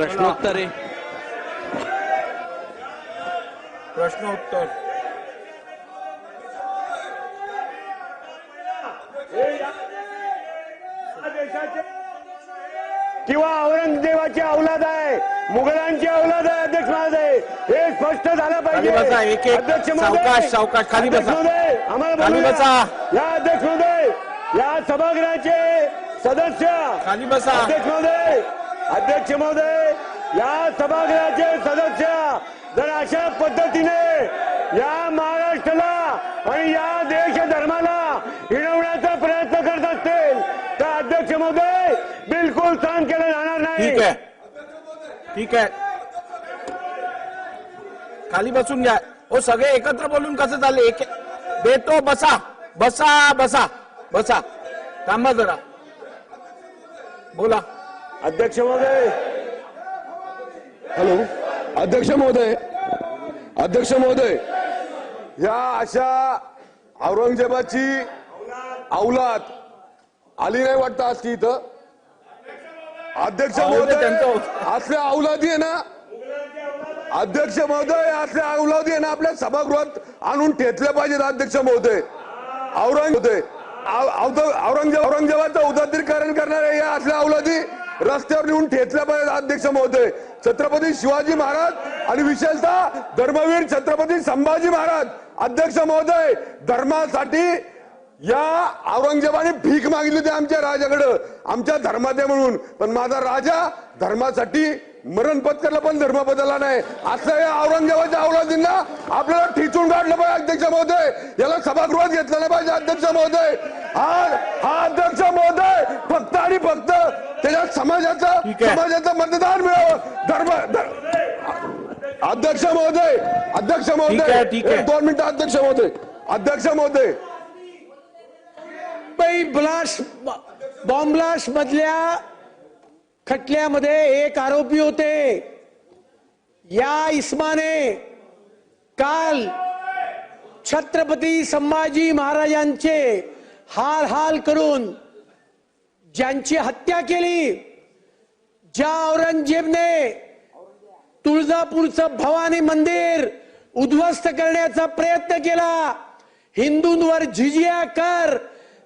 प्रश्नोत्तर आहे प्रश्नोत्तर किंवा औरंगजेबाची अवलाद आहे मुघलांची अवलाद आहे अध्यक्ष महोदय हे स्पष्ट झालं पाहिजे. अध्यक्ष महोदय, सावकाश, सावकाश, खाली बसा. आम्हाला. या अध्यक्ष महोदय या सभागृहाचे सदस्य खाली बसा. अध्यक्ष महोदय अध्यक्ष महोदय या सभागृहाचे सदस्य जर अशा पद्धतीने या महाराष्ट्राला आणि या देश धर्माला हिणवण्याचा प्रयत्न करत असतील तर अध्यक्ष महोदय बिलकुल सहन केलं जाणार नाही. ठीक आहे. ठीक आहे. खाली बसून घ्या. ओ सगळे एकत्र बोलून कसं चालले? एक देतो बसा. बसा बसा. बसा. थांबा जरा. बोला. अध्यक्ष महोदय. हॅलो. अध्यक्ष महोदय. अध्यक्ष महोदय. या अशा औरंगजेबाची अवलाद आली नाही वाटतं आज ती इथं? अध्यक्ष महोदय असल्या अवलादी आहे ना? अध्यक्ष महोदय असल्या अवलादी आहे ना? आपल्या सभागृहात आणून ठेचल्या पाहिजेत अध्यक्ष महोदय. औरंग होते औरंगजेब औरंगजेबाचं उदात्तीकरण करणाऱ्या या असल्या अवलादी रस्त्यावर नेऊन ठेचल्या पाहिजे अध्यक्ष महोदय. छत्रपती शिवाजी महाराज आणि विशेषतः धर्मवीर छत्रपती संभाजी महाराज. अध्यक्ष महोदय धर्मासाठी या औरंगजेबाने भीक मागितली होती आमच्या राजाकडं. आमच्या धर्मात आहे म्हणून. पण माझा राजा धर्मासाठी मरण पत्करला पण धर्म बदलला नाही. असं या औरंगजेबाच्या अवलादींना आपल्याला ठिचून काढलं पाहिजे अध्यक्ष महोदय. याला सभागृहात घेतलं नाही पाहिजे अध्यक्ष महोदय. हा हा अध्यक्ष महोदय फक्त आणि फक्त त्याच्या समाजाचं. समाजाचं मतदान मिळावं. धर्म धर- अध्यक्ष महोदय अध्यक्ष महोदय. दोन मिनिटं अध्यक्ष महोदय. अध्यक्ष महोदय. मुंबई ब्लास्ट बॉम्ब ब्लास्ट मधल्या खटल्यामध्ये एक आरोपी होते. या इस्माने काल छत्रपती संभाजी महाराजांचे हाल हाल करून ज्यांची हत्या केली ज्या औरंगजेबने तुळजापूरचं भवानी मंदिर उद्ध्वस्त करण्याचा प्रयत्न केला हिंदूंवर झिजिया कर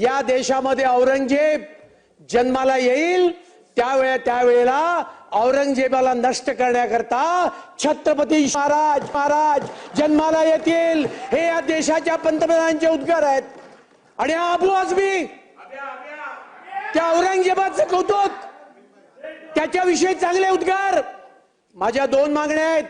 या देशामध्ये औरंगजेब जन्माला येईल त्यावेळे त्यावेळेला औरंगजेबाला नष्ट करण्याकरता छत्रपती महाराज महाराज जन्माला येतील. हे या देशाच्या पंतप्रधानांचे उद्गार आहेत. आणि हा अबू आझमी त्या औरंगजेबाचं कौतुक. त्याच्याविषयी चांगले उद्गार. माझ्या दोन मागण्या आहेत.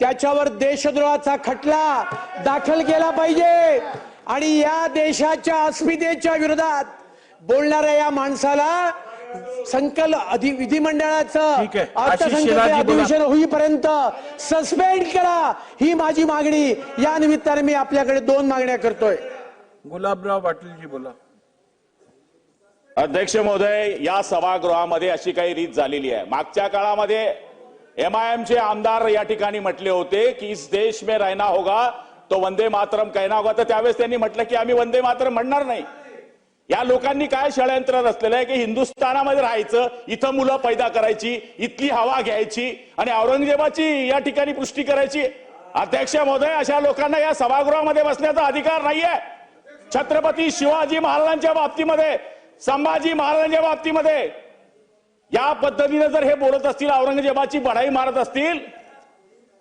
त्याच्यावर देशद्रोहाचा खटला दाखल केला पाहिजे. आणि या देशाच्या अस्मितेच्या विरोधात बोलणाऱ्या या माणसाला संकल अधि विधिमंडळाचं अर्थसंकल्प. अधिवेशन होईपर्यंत सस्पेंड करा ही माझी मागणी. या निमित्ताने मी आपल्याकडे दोन मागण्या करतोय. गुलाबराव पाटीलजी बोला. अध्यक्ष महोदय या सभागृहामध्ये अशी काही रीत झालेली आहे. मागच्या काळामध्ये एमआयएमचे आमदार या ठिकाणी म्हटले होते की इस देश में रहना होगा तो वंदे मातरम कहना होगा तर त्यावेळेस त्यांनी म्हटलं की आम्ही वंदे मातरम म्हणणार नाही. या लोकांनी काय षडयंत्र रचलेलं आहे की हिंदुस्थानामध्ये राहायचं इथं मुलं पैदा करायची इथली हवा घ्यायची आणि औरंगजेबाची या ठिकाणी पुष्टी करायची. अध्यक्ष महोदय अशा लोकांना या सभागृहामध्ये बसण्याचा अधिकार नाहीये. छत्रपती शिवाजी महाराजांच्या बाबतीमध्ये संभाजी महाराजांच्या बाबतीमध्ये या पद्धतीने जर हे बोलत असतील औरंगजेबाची बढाई मारत असतील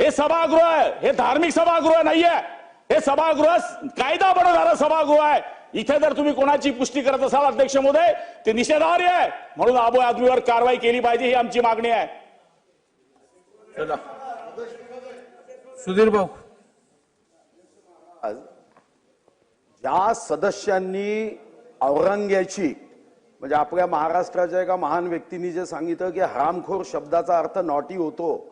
हे सभागृह आहे. हे धार्मिक सभागृह नाहीये. हे सभागृह कायदा बनवणारं सभागृह आहे. इथे जर तुम्ही कोणाची पुष्टी करत असाल अध्यक्ष महोदय ते निषेधार्ह आहे. म्हणून आबो आदमीवर कारवाई केली पाहिजे ही आमची मागणी आहे. चला. सुधीर भाऊ. ज्या सदस्यांनी औरंग्याची म्हणजे आपल्या महाराष्ट्राच्या एका महान व्यक्तींनी जे सांगितलं की हरामखोर शब्दाचा अर्थ नॉटी होतो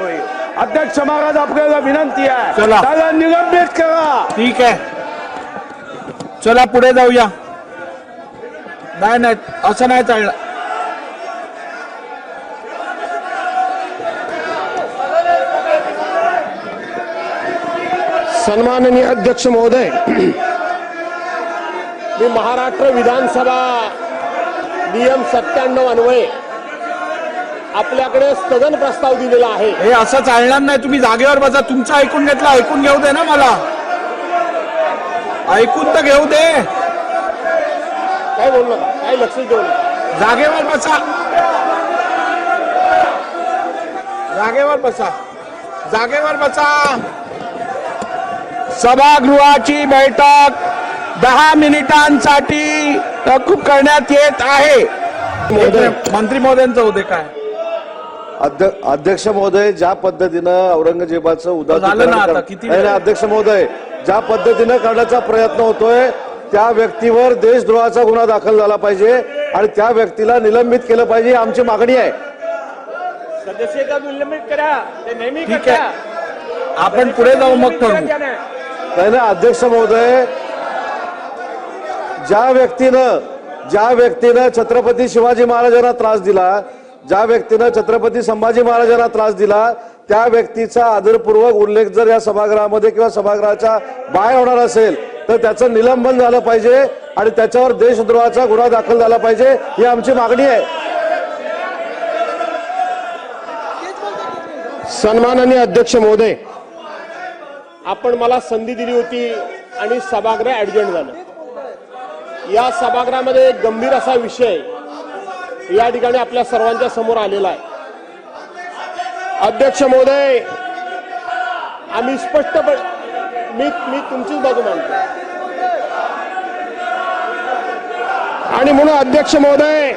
होईल. अध्यक्ष महाराज आपल्याला विनंती आहे. चला. त्याला निलंबित करा. ठीक आहे. चला पुढे जाऊया. नाही नाही असं नाही चाललं सन्माननीय अध्यक्ष महोदय मी महाराष्ट्र विधानसभा नियम सत्त्याण्णव अन्वये आपल्याकडे स्थगन प्रस्ताव दिलेला आहे. हे असं चालणार नाही. तुम्ही जागेवर बसा. तुमचं ऐकून घेतलं ऐकून घेऊ दे ना मला. ऐकून तर घेऊ दे. काय बोललो का काय लक्ष देऊ नका? जागेवर बसा. जागेवर बसा. जागेवर बसा. सभागृहाची बैठक दहा मिनिटांसाठी तहकूब करण्यात येत आहे. मंत्री महोदयांचं होते काय? अध्यक्ष महोदय ज्या पद्धतीनं औरंगजेबाचं कर-? नाही, अध्यक्ष महोदय ज्या पद्धतीनं करण्याचा प्रयत्न होतोय त्या व्यक्तीवर देशद्रोहाचा गुन्हा दाखल झाला पाहिजे आणि त्या व्यक्तीला निलंबित केलं पाहिजे आमची मागणी आहे. सदस्यता निलंबित करा. ते नेहमी ठीक आहे. आपण पुढे जाऊ मग ठरवू. नाही ना अध्यक्ष महोदय ज्या व्यक्तीनं ज्या व्यक्तीनं छत्रपती शिवाजी महाराजांना त्रास दिला ज्या व्यक्तीनं छत्रपती संभाजी महाराजांना त्रास दिला त्या व्यक्तीचा आदरपूर्वक उल्लेख जर या सभागृहामध्ये किंवा सभागृहाच्या बाहेर होणार असेल तर त्याचं निलंबन झालं पाहिजे आणि त्याच्यावर देशद्रोहाचा गुन्हा दाखल झाला पाहिजे ही आमची मागणी आहे. सन्माननीय अध्यक्ष महोदय आपण मला संधी दिली होती आणि सभागृह ऍडजंट झालं. या सभागृहामध्ये एक गंभीर असा विषय या ठिकाणी आपल्या सर्वांच्या समोर आलेला आहे. अध्यक्ष महोदय आम्ही स्पष्टपणे मी मी तुमचीच बाजू मानतो. आणि म्हणून अध्यक्ष महोदय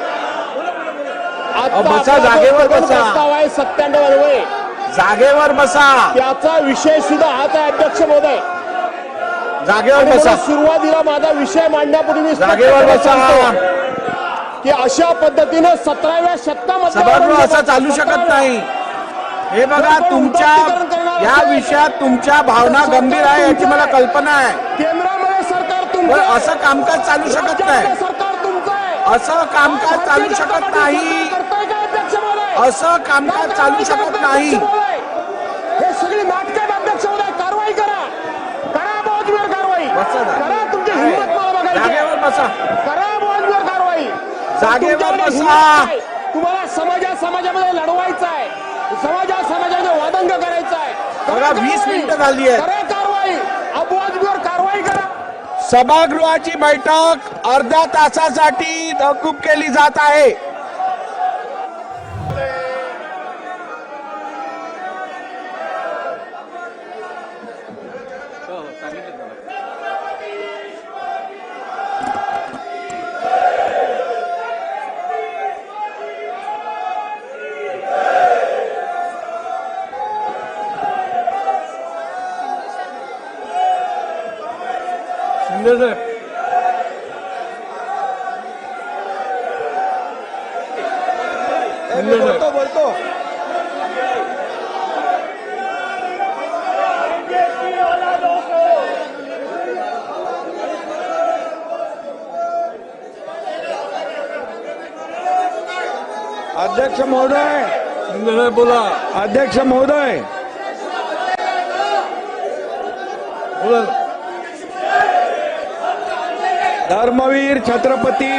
आता बसा, जागेवर बसा. प्रस्ताव आहे सत्त्याण्णव अन्वये जागेवर बसा. त्याचा विषय सुद्धा हाच आहे अध्यक्ष महोदय. जागेवर बसा. सुरुवातीला माझा विषय मांडण्यापूर्वी मी जागेवर बसा. की अशा पद्धतीनं सतराव्या शतकामध्ये सभागृह असं चालू शकत नाही. हे बघा तुमच्या या विषयात तुमच्या भावना गंभीर आहे याची मला कल्पना आहे. केंद्रामध्ये सरकार पण तुमचं असं कामकाज चालू शकत नाही. सरकार तुमचं आहे. असं कामकाज चालू शकत नाही. करताय का अध्यक्ष महोदय असं कामकाज चालू शकत नाही. हे सगळी नाटक अध्यक्ष महोदय कारवाई करा. करा बोजवीर कारवाई. बसा. करा तुमची हिंमत मला बघायची आहे. जागेवर बसा. करा जागेवर बसा. आहे. तुम्हाला समाजा समाजामध्ये लढवायचं आहे. समाजा समाजामध्ये वादंग करायचा आहे. वीस मिनिटं झाली करा कारवाई. आजमीवर कारवाई करा. सभागृहाची बैठक अर्ध्या तासासाठी तहकूब केली जात आहे. शिंदे साहेब बोलतो बोलतो अध्यक्ष महोदय. साहेब बोला. अध्यक्ष महोदय. बोला. धर्मवीर छत्रपती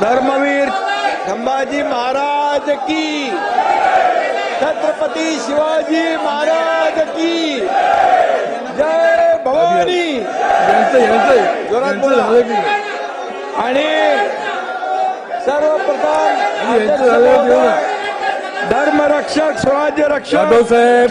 धर्मवीर संभाजी महाराज की। छत्रपती शिवाजी महाराज की। जय भवानी। जोरात बोला. आणि सर्वप्रथम? धर्मरक्षक स्वराज्य रक्षक साहेब.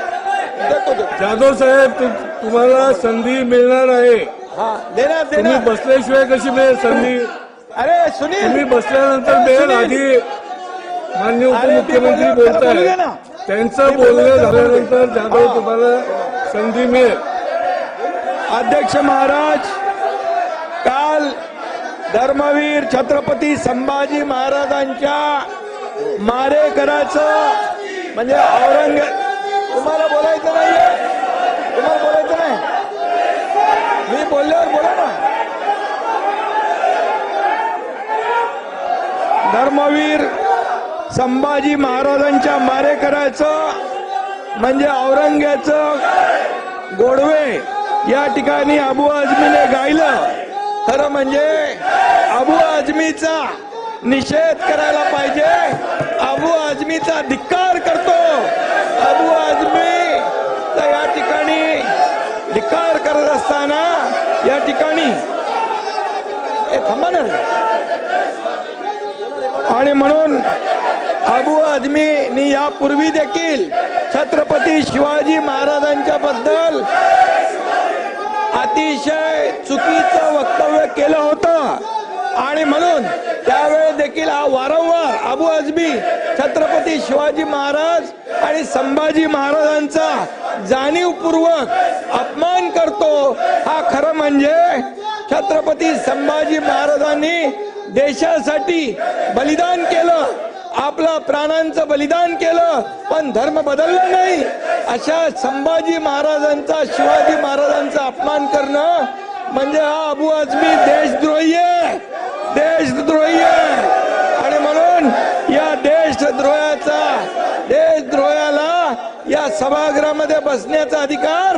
जाधव साहेब तुम्हाला संधी मिळणार आहे. हा देणार तुम्ही देणार बसल्याशिवाय कशी मिळेल संधी? अरे सुनील. तुम्ही बसल्यानंतर मिळेल आधी. मान्य उपमुख्यमंत्री बोलत. त्यांचं बोलणं. झाल्यानंतर जाधव. तुम्हाला संधी मिळेल. अध्यक्ष महाराज काल धर्मवीर छत्रपती संभाजी महाराजांच्या मारेकराचं म्हणजे औरंग तुम्हाला बोलायचं नाही तुम्हाला बोलायचं नाही. मी बोलल्यावर बोला ना. धर्मवीर संभाजी महाराजांच्या मारेकराचं म्हणजे औरंग्याचं गोडवे या ठिकाणी अबू आझमीने गायलं. खरं म्हणजे अबू आझमीचा निषेध करायला पाहिजे. अबू आझमीचा धिक्कार करतो अबू आझमी तर या ठिकाणी धिक्कार करत असताना या ठिकाणी आणि म्हणून अबू आझमीनी यापूर्वी देखील छत्रपती शिवाजी महाराजांच्या बद्दल अतिशय चुकीचं वक्तव्य केलं होतं. आणि म्हणून त्यावेळेस देखील हा वारंवार अबू आझमी छत्रपती शिवाजी महाराज आणि संभाजी महाराजांचा जाणीवपूर्वक अपमान खरं म्हणजे छत्रपती संभाजी महाराजांनी देशासाठी बलिदान केलं आपला प्राणांचं बलिदान केलं पण धर्म बदलला नाही. अशा संभाजी महाराजांचा शिवाजी महाराजांचा अपमान करणं म्हणजे हा अबू आजमी देशद्रोही आहे. देशद्रोही आहे. आणि म्हणून या देशद्रोहाचा देशद्रोहाला या सभागृहामध्ये बसण्याचा अधिकार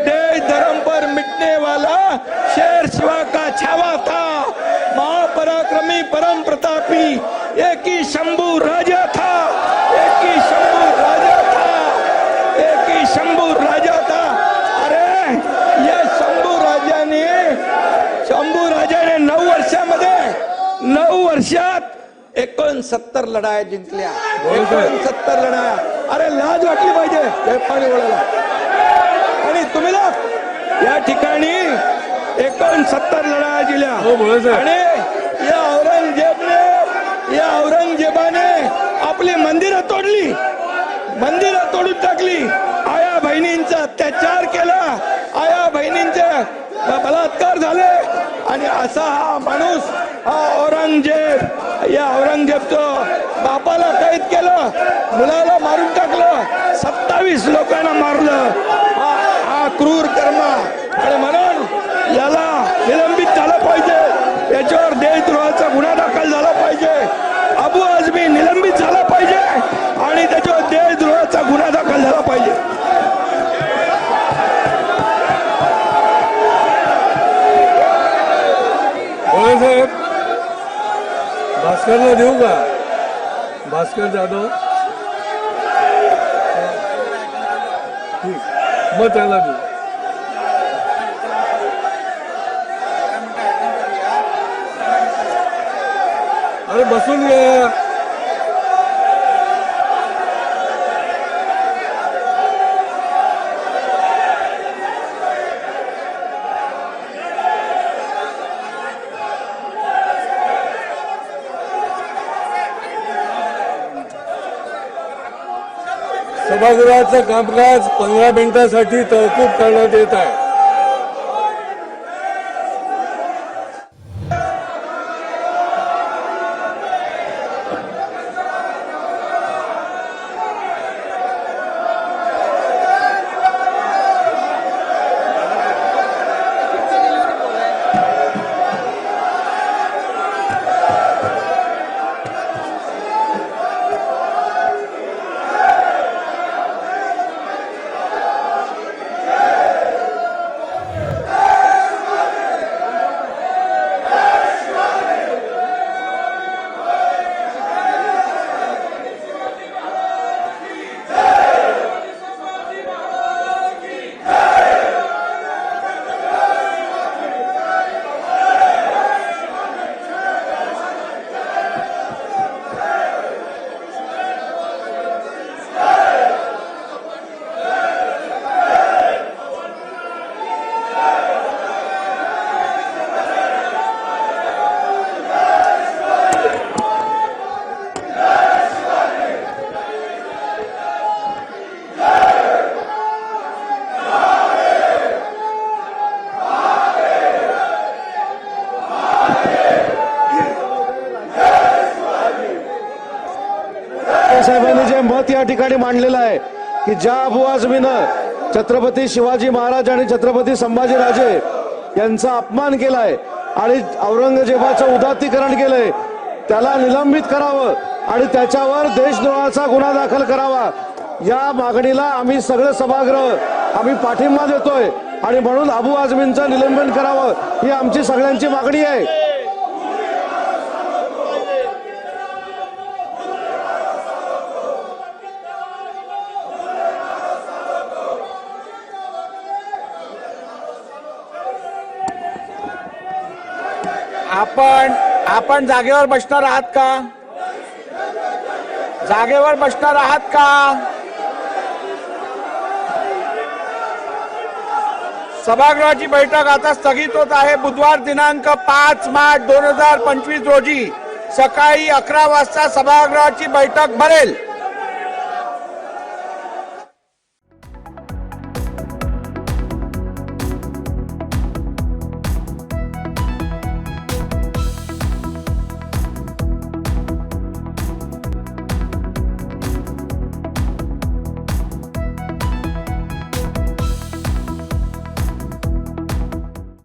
देश धर्म पर मिटने वाला शेर शिवा का छावा था। महापराक्रमी परम प्रतापी एक ही शंभू राजा था। एक ही शंभू राजा था। एक ही शंभू राजा था। अरे या शंभू राजाने शंभू राजाने नऊ वर्षामध्ये नऊ वर्षात एकोणसत्तर लढाया जिंकल्या. एकोणसत्तर लढाया. अरे लाज वाटली पाहिजे. पाणी वळायला आणि तुम्ही या ठिकाणी एकोणसत्तर लढाया दिल्या आणि या औरंगजेबने या औरंगजेबाने आपली मंदिरं तोडली. मंदिरं तोडून टाकली. आया बहिणींचा अत्याचार केला. आया बहिणींचे बलात्कार झाले. आणि असा हा माणूस हा औरंगजेब या औरंगजेबचं बापाला कैद केलं. मुलाला मारून टाकलं. सत्तावीस लोकांना मारलं. हा हा क्रूर कर्म आणि म्हणून याला निलंबित झालं पाहिजे. याच्यावर देशद्रोहाचा गुन्हा दाखल झाला पाहिजे. अबू आझमी निलंबित झाला पाहिजे आणि त्याच्यावर देशद्रोहाचा गुन्हा दाखल झाला पाहिजे. साहेब भास्करला देऊ का? भास्कर जाधव? ठीक. मग त्याला देऊ. अरे सभागृहाचं कामकाज पंधरा मिनिटासाठी तहकूब करण्यात येत आहे साहेबांनी जे मत या ठिकाणी मांडलेलं आहे की ज्या अभुआजमीनं छत्रपती शिवाजी महाराज आणि छत्रपती संभाजीराजे यांचा अपमान केलाय आणि औरंगजेबाचं उदात्तीकरण केलंय त्याला निलंबित करावं आणि त्याच्यावर देशद्रोहाचा गुन्हा दाखल करावा या मागणीला आम्ही सगळं सभागृह आम्ही पाठिंबा देतोय आणि म्हणून अबू आझमींचं निलंबन करावं ही आमची सगळ्यांची मागणी आहे. आपण आपण जागेवर बसणार आहात का? जागेवर बसणार आहात का? सभागृहाची बैठक आता स्थगित होत आहे. बुधवार दिनांक पाच मार्च दोन हजार पंचवीस रोजी सकाळी अकरा वाजता सभागृहाची बैठक भरेल.